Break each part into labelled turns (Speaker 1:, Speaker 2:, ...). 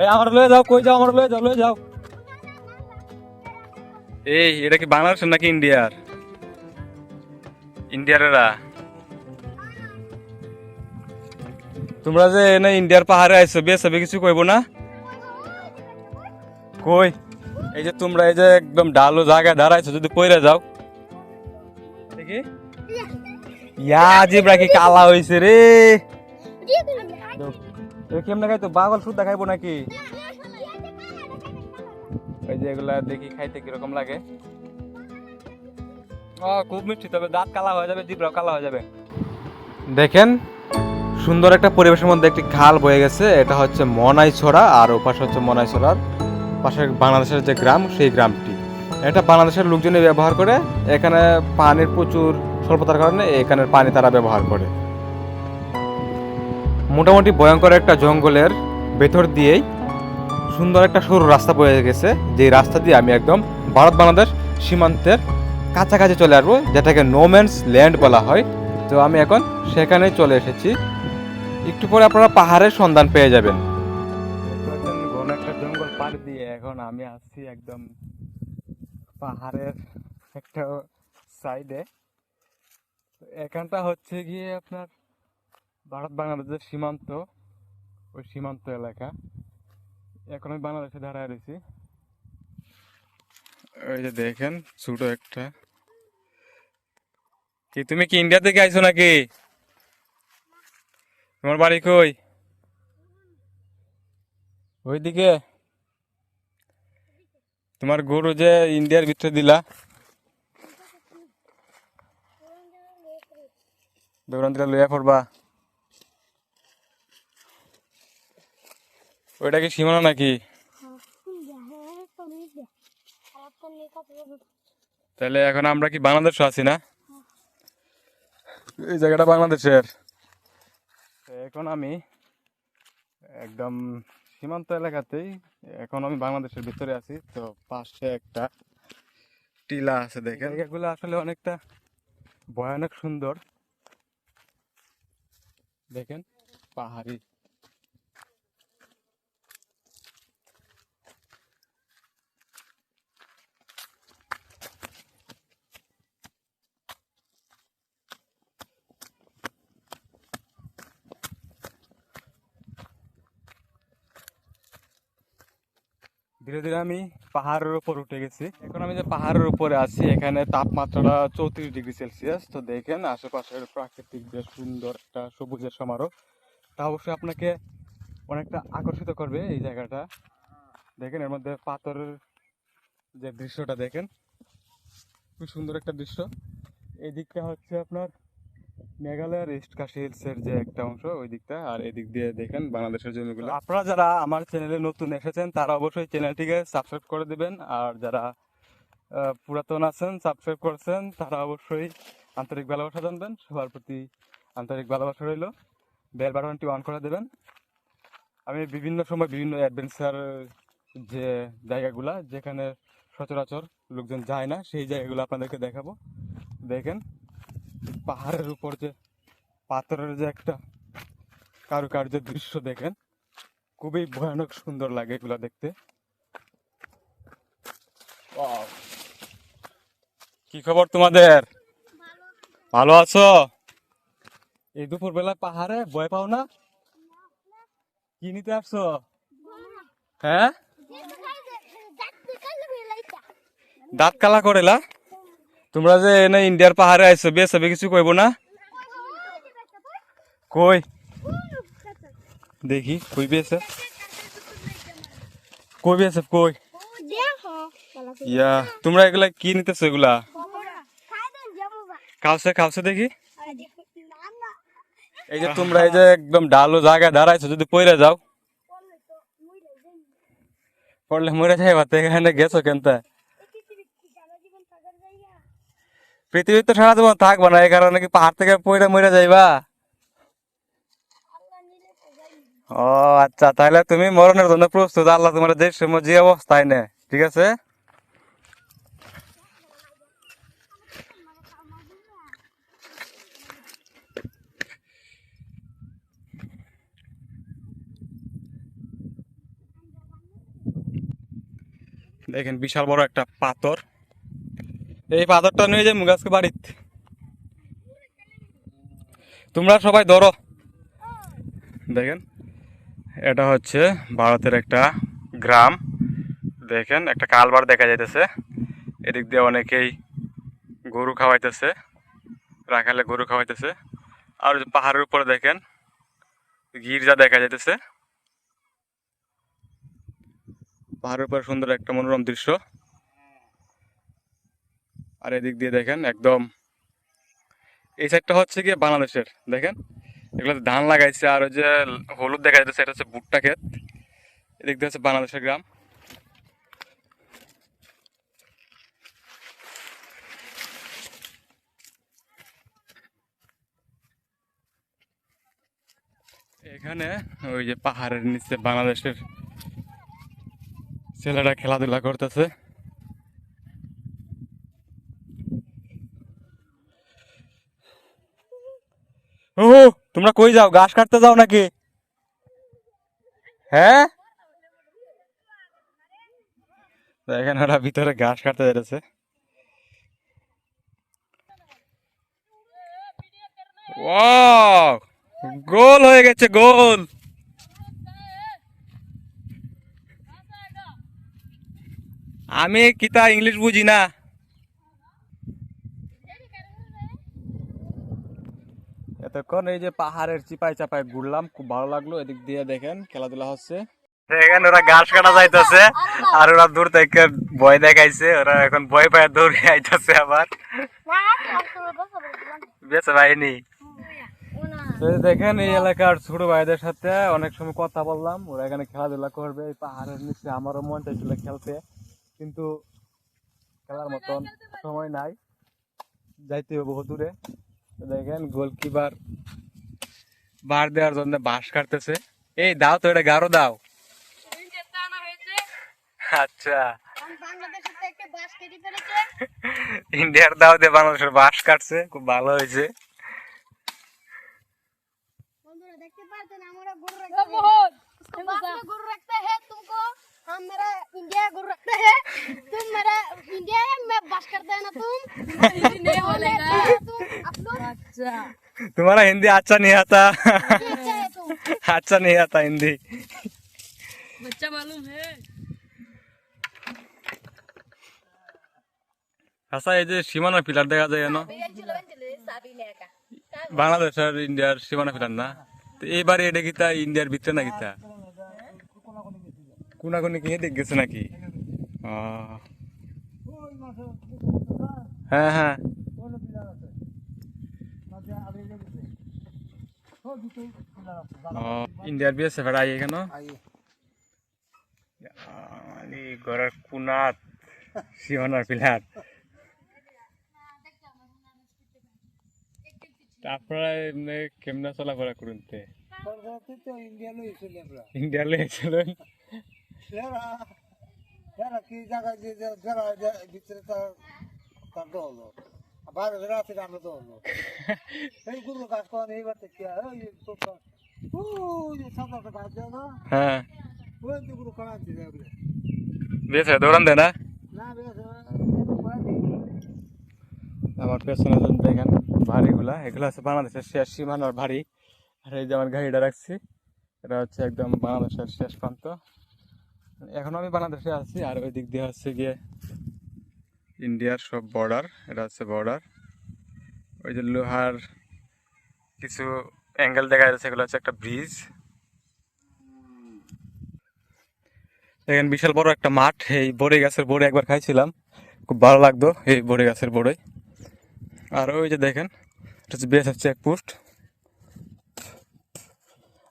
Speaker 1: এই আমার লয়ে যাও কই যাও আমার লয়ে যাও লয়ে যাও। এই এটা কি বাংলাদেশের নাকি ইন্ডিয়ার? ইন্ডিয়ারেরা? তোমরা যে এনে ইন্ডিয়ার পাহাড়ে আইছো বিয়ে সবে কিছু কইব না? কই? এই যে তোমরা এই যে একদম ডালো জায়গায় দাঁড়াইছো যদি পইরা যাও। দেখি। ইয়া জিবরা কি কালা হইছে রে। এ কেমনে খাইতো? পাগল সুদ দেখাইবো নাকি? ওই যে এগুলা দেখি খাইতে কীরকম লাগে। ও, খুব মিষ্টি, তবে দাঁত কালা হয়ে যাবে জিব্রাও কালা হয়ে যাবে। দেখেন, সুন্দর একটা পরিবেশের মধ্যে একটি খাল বয়ে গেছে। এটা হচ্ছে মনাই ছড়া আর ওপাশে হচ্ছে মনাই ছড়ার পাশে বাংলাদেশের যে গ্রাম, সেই গ্রামটি। এটা বাংলাদেশের লোকজনই ব্যবহার করে, এখানে পানির প্রচুর স্বল্পতার কারণে এখানের পানি তারা ব্যবহার করে। মোটামুটি ভয়ঙ্কর একটা জঙ্গলের ভেতর দিয়েই সুন্দর একটা সরু রাস্তা বয়ে গেছে যে রাস্তা দিয়ে আমি একদম ভারত বাংলাদেশ সীমান্তের কাছাকাছি চলে আসব, যেটাকে নোম্যান্স ল্যান্ড বলা হয়। তো আমি এখন সেখানেই চলে এসেছি। একটু পরে আপনারা পাহাড়ের সন্ধান পেয়ে যাবেন। একটা জঙ্গল পার দিয়ে এখন আমি আসছি একদম পাহাড়ের একটা সাইডে এখানটা হচ্ছে গিয়ে আপনার ভারত বাংলাদেশের সীমান্ত, ওই সীমান্ত এলাকা। এখন আমি বাংলাদেশে দাঁড়ায় রয়েছি। ওই যে দেখেন, ছোট একটা। কি, তুমি কি ইন্ডিয়া থেকে আইছো নাকি? তোমার বাড়ি কই? ওইদিকে। তোমার গরু যে ইন্ডিয়ার ভিতরে দিলা। বেগুন দিলা লইয়া পড়বা। ওইটা কি সীমানা নাকি? তাহলে এখন আমরা কি বাংলাদেশে আছি না? এই জায়গাটা বাংলাদেশের। এখন আমি একদম সীমান্ত এলাকাতেই এখন আমি বাংলাদেশের ভিতরে আছি তো পাশে একটা টিলা আছে দেখেন। জায়গাগুলো আসলে অনেকটা ভয়ানক সুন্দর। দেখেন পাহাড়ি। ধীরে ধীরে আমি পাহাড়ের উপর উঠে গেছি। এখন আমি যে পাহাড়ের উপরে আছি, এখানে তাপমাত্রাটা চৌত্রিশ ডিগ্রি সেলসিয়াস। তো দেখেন, আশেপাশের প্রাকৃতিক যে সুন্দর একটা সবুজের সমারোহ, তা অবশ্যই আপনাকে অনেকটা আকর্ষিত করবে এই জায়গাটা। দেখেন, এর মধ্যে পাথরের যে দৃশ্যটা দেখেন, খুব সুন্দর একটা দৃশ্য। এই দিকটা হচ্ছে আপনার মেঘালয়ের ইস্ট কাশি হিলসের যে একটা অংশ, ওই দিকটা আর এদিক দিয়ে দেখেন বাংলাদেশের জমিগুলো। আপনারা যারা আমার চ্যানেলে নতুন এসেছেন, তারা অবশ্যই চ্যানেলটিকে সাবস্ক্রাইব করে দিবেন। আর যারা পুরাতন আছেন সাবস্ক্রাইব করছেন, তারা অবশ্যই আন্তরিক ভালোবাসা জানবেন। সবার প্রতি আন্তরিক ভালোবাসা রইল। বেল বাটনটি অন করে দেবেন। আমি বিভিন্ন সময় বিভিন্ন অ্যাডভেঞ্চার যে জায়গাগুলা, যেখানে সচরাচর লোকজন যায় না, সেই জায়গাগুলো আপনাদেরকে দেখাবো। দেখেন পাহাড়ের উপর যে পাথরের যে একটা কারুকার্য দৃশ্য দেখেন খুবই ভয়ানক সুন্দর লাগে এগুলো দেখতে! কি খবর তোমাদের? ভালো আছো? এই দুপুর বেলা পাহাড়ে ভয় পাও না? কি নিতে আসছো? হ্যাঁ? দাঁত কালা করেলা তোমরা যে এনে ইন্ডিয়ার পাহাড়ে আইছো বিয়ে সবে কিছু কইব না? কই। দেখি, কই বিয়েছে কই বিয়েছে কই? ইয়া, তোমরা এগুলা কি নিতেছো এগুলা? খাওছে খাওছে দেখি। এই যে তোমরা এই যে একদম ডালো জায়গায় দাঁড়াইছো, যদি পইরা যাও। পড়লে মরে যাইবা, তো এখানে গেছো কেনতে? পৃথিবীতে তো সারা জীবন থাকব না, এই কারণে কি পাহাড় থেকে পইরা মরে যাইবা? ও আচ্ছা তাহলে তুমি মরণের জন্য প্রস্তুত, আল্লাহ তোমার যে সময় যে অবস্থায় নে ঠিক আছে? দেখেন, বিশাল বড় একটা পাথর। এই পাথরটা নিয়ে যে মুগাজকে বাড়িতে। তোমরা সবাই ধরো। দেখেন, এটা হচ্ছে ভারতের একটা গ্রাম। দেখেন, একটা কালবার দেখা যাইতেছে। এদিক দিয়ে অনেকেই গরু খাওয়াইতেছে, রাখালে গরু খাওয়াইতেছে। আর পাহাড়ের উপরে দেখেন, গির্জা দেখা যাইতেছে। পাহাড়ের উপরে সুন্দর একটা মনোরম দৃশ্য। আর এদিক দিয়ে দেখেন একদম, এই সাইডটা হচ্ছে গিয়ে বাংলাদেশের, দেখেন? এগুলোতে ধান লাগাইছে আর ওই যে হলুদ দেখা যাচ্ছে, এটা হচ্ছে ভুট্টা ক্ষেত। এদিক দিয়ে হচ্ছে বাংলাদেশের গ্রাম। এখানে ওই যে পাহাড়ের নিচে বাংলাদেশের ছেলেরা খেলাধুলা করতেছে। তোমরা কই যাও? ঘাস কাটতে যাও নাকি? হ্যাঁ? দেখেন ওরা ভিতরে ঘাস কাটতে যাচ্ছে গোল হয়ে গেছে, গোল। আমি কিতা ইংলিশ বুঝি না? এতক্ষণ এই যে পাহাড়ের চিপাই চাপাই ঘুরলাম খুব ভালো লাগল। এদিক দিয়ে দেখেন খেলাধুলা হচ্ছে। দেখেন ওরা ঘাস কাটা যাইতেছে আর ওরা দূর থেকে ভয় দেখাইছে ওরা এখন ভয় পায় দৌড়ে আইতেছে আবার। বেঁচে পাইনি। দেখেন এই এলাকার ছোট ভাইদের সাথে অনেক সময় কথা বললাম ওরা এখানে খেলাধুলা করবে এই পাহাড়ের নিচে আমারও মন চাইছিল খেলতে কিন্তু খেলার মতন সময় নাই। যাইতে হবে বহু দূরে। দেখেন গোলকিপার বার দেওয়ার জন্য বাঁশ কাটতেছে। এই দাও তো এটা গারো দাও। আচ্ছা। ইন্ডিয়ার দাও দিয়ে বাংলাদেশের বাঁশ কাটছে খুব ভালো হয়েছে।
Speaker 2: দেখতে পারতেন আমরা গরু রাখতে হ্যাঁ তুমি बाप में गुरु रखता है तुमको हम मेरा इंडिया गुरु रखता है तुम मेरा इंडिया है मैं बस करता है ना तुम नहीं बोलेगा तुम आप लोग
Speaker 3: अच्छा
Speaker 1: तुम्हारा हिंदी अच्छा नहीं आता
Speaker 2: ये अच्छा है तुम
Speaker 1: अच्छा नहीं आता हिंदी
Speaker 3: बच्चा मालूम है
Speaker 1: আচ্ছা এই যে সীমানা পিলার দেখা যায় কেন বাংলাদেশ আর ইন্ডিয়ার সীমানা পিলার না তো এইবারে এটা কিতা ইন্ডিয়ার ভিতরে না কিতা কোনাকুনি কি দেখ গেছে নাকি? ও। হ্যাঁ হ্যাঁ। ও, ইন্ডিয়ার বিয়ে সেফার আই এখানে আলি ঘরের কুনাত সীমানার পিলার। আপনারা এমনি কেমনে চলাফেরা করুন তে?
Speaker 4: কলকাতাতে তো ইন্ডিয়ানো এসেছিল আমরা।
Speaker 1: ইন্ডিয়া লেগেছিলেন
Speaker 4: এরা এরা কি জায়গায় যে যারা ভিতরে তার বাইরে আমরা এইবার থেকে ওই গাছ দেয় না।
Speaker 1: হ্যাঁ।
Speaker 4: ওই যেগুলো করা আছে ওগুলো
Speaker 1: বেশ দৌড়ান দেয় না?
Speaker 4: না বেশ
Speaker 1: আমার পেছনে দেখেন ভারীগুলা এগুলো হচ্ছে বাংলাদেশের শেষ সীমানার ভারী আর এই যে আমার গাড়িটা রাখছি এটা হচ্ছে একদম বাংলাদেশের শেষ প্রান্ত। এখন আমি বাংলাদেশে আছি আর ওই দিক দিয়ে হচ্ছে গিয়ে ইন্ডিয়ার সব বর্ডার এটা হচ্ছে বর্ডার ওই যে লোহার কিছু অ্যাঙ্গেল দেখা যাচ্ছে এগুলো হচ্ছে একটা ব্রিজ দেখেন, বিশাল বড় একটা মাঠ। এই বড়ে গাছের বড়ে একবার খাইছিলাম। খুব ভালো লাগতো এই বড়ে গাছের বড়ে। আর ওই যে দেখেন, এটা হচ্ছে বিএসএফ চেকপোস্ট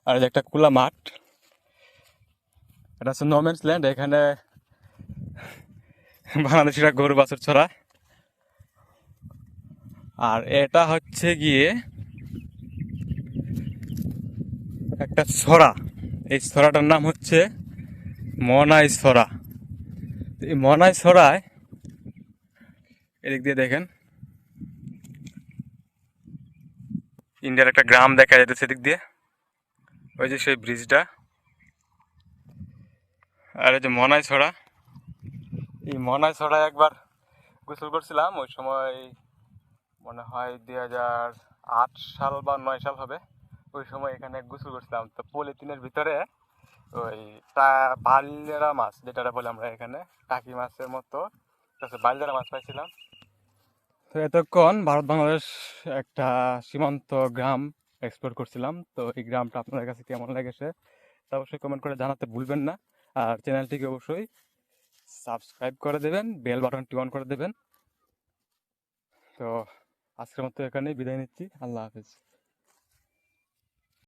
Speaker 1: আর এই যে একটা খোলা মাঠ। এটা হচ্ছে নোমেন্স ল্যান্ড এখানে বাংলাদেশিরা গরু, বাছুর, ছড়া। আর এটা হচ্ছে গিয়ে একটা ছড়া। এই ছড়াটার নাম হচ্ছে মনাই ছড়া। এই মনাই ছড়ায় এদিক দিয়ে দেখেন। ইন্ডিয়ার একটা গ্রাম দেখা যাচ্ছে এদিক দিয়ে। ওই যে সেই ব্রিজটা আর এই যে মনাই ছড়া। এই মনাই ছড়ায় একবার গোসল করছিলাম, ওই সময় মনে হয় দুই হাজার আট সাল বা নয় সাল হবে, ওই সময় এখানে গোসল করছিলাম। তো পলিথিনের ভিতরে ওই তা বালিয়ারা মাছ যেটা বলে আমরা এখানে, টাকি মাছের মতো বালিয়ারা মাছ পাইছিলাম। তো এতক্ষণ ভারত বাংলাদেশ একটা সীমান্ত গ্রাম এক্সপ্লোর করছিলাম। তো এই গ্রামটা আপনাদের কাছে কেমন লেগেছে তা অবশ্যই কমেন্ট করে জানাতে ভুলবেন না। আর চ্যানেলটিকে অবশ্যই সাবস্ক্রাইব করে দেবেন, বেল বাটনটি অন করে দেবেন। তো আজকের মতো এখানেই বিদায় নিচ্ছি। আল্লাহ হাফেজ।